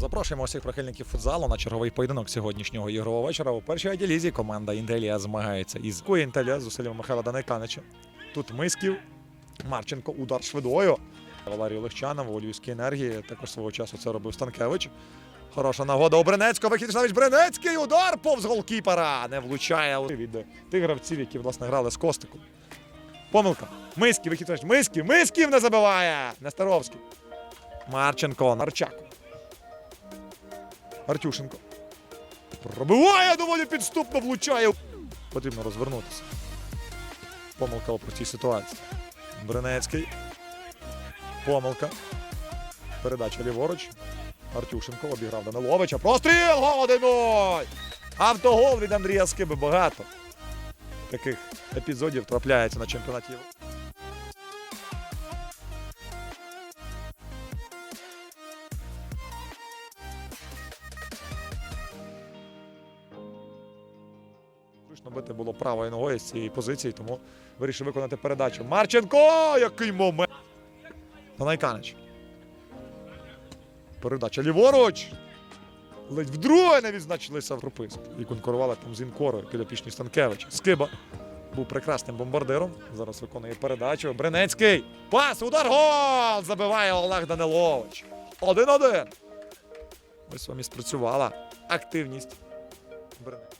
Запрошуємо усіх прихильників футзалу на черговий поєдинок сьогоднішнього ігрового вечора. У першій ділізі команда Інтелія змагається із Кує Інтелія з зусиллям Михайла Данайканича. Тут Мисків, Марченко, удар швидою. Валерій Легчанов, у Львівській енергії. Також свого часу це робив Станкевич. Хороша нагода у Бренецького. Вихід навіть Бренецький удар повз голкіпера. Не влучає від тих гравців, які власне грали з Костиком. Помилка. Мисків, вихід навіть. Мисків, не забиває. Нестеровський. Марченко, Нарчак. Артюшенко. Пробиває доволі підступно, влучає. Потрібно розвернутися. Помилка у простій ситуації. Бринецький. Помилка. Передача ліворуч. Артюшенко обіграв Даниловича. Простріл! Гол 1-0! Автогол від Андрія Скиби. Багато таких епізодів трапляється на чемпіонаті. Зручно бити було правою ногою з цієї позиції, тому вирішив виконати передачу. Марченко! Який момент! Танайканич. Передача ліворуч. Ледь вдруге не відзначилися в прописку. І конкурували там з Інкорою підопічні Станкевич. Скиба був прекрасним бомбардиром. Зараз виконує передачу. Бренецький. Пас, удар, гол! Забиває Олег Данилович. 1-1. Ось вам і спрацювала активність Бренецького.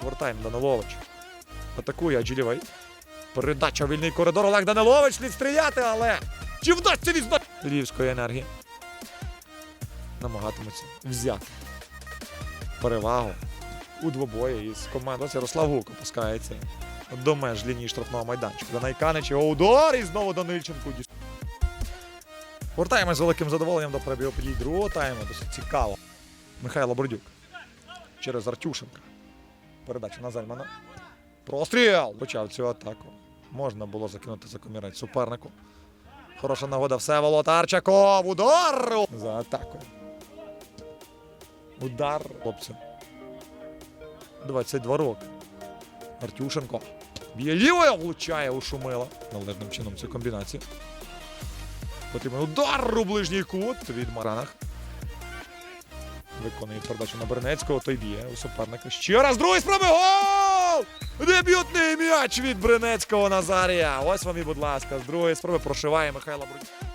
Повертаємо Данилович. Атакує Аджилівей. Передача вільний коридор. Олег Данилович слід стріляти, але чи вдасться відзнати Львівської енергії? Намагатимуться взяти перевагу у двобої із командою. Ярослав Гук опускається до меж лінії штрафного майданчика. Данайканич його удар і знову Данильченку. діс- Повертаємось з великим задоволенням до перебігу подій другого тайму. Досить цікаво. Михайло Бордюк через Артюшенка. Передача на Зельмана. Простріл! Почав цю атаку. Можна було закинути за комірець супернику. Хороша нагода Всеволод Арчаков. Удар! За атакою. Удар хлопця. 22 роки. Артюшенко. Б'є лівою, влучає у Шумила. Належним чином цю комбінацію. Потрібен удар у ближній кут від Маранах. Виконує передачу на Бернецького, той б'є у суперника. Ще раз другий спроби. Гол! Дебютний м'яч від Бринецького Назарія. Ось вам і, будь ласка, з другої спроби прошиває Михайло Брунь.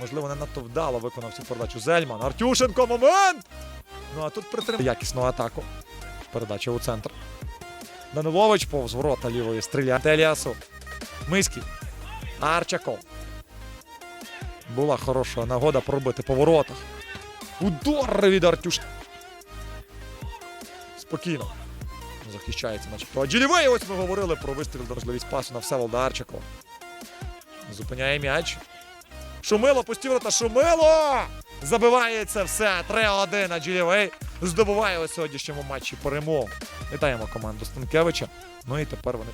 Можливо, не надто вдало виконав цю передачу Зельман. Артюшенко, момент! Ну а тут притримав якісну атаку. Передача у центр. Данилович повз ворота лівої стріляє. Теліасу. Миський. Арчаков. Була хороша нагода пробити по воротах. Удар від Артюш. Спокійно. Захищається, начебто. Аджилівей, ось ми говорили про вистріл до можливість пасу на Всеволода Арчакова. Зупиняє м'яч. Шумило, пусті ворота. Шумило! Забивається все. 3-1. Аджилівей здобуває у сьогоднішньому матчі перемогу. Вітаємо команду Станкевича. Ну і тепер вони.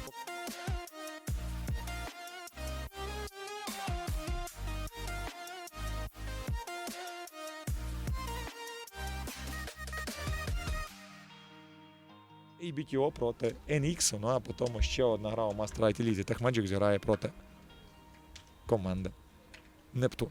І BTO проти NX, ну а потім ще одна гра у Master IT Лізі. Техмаджик зіграє проти команди Нептун.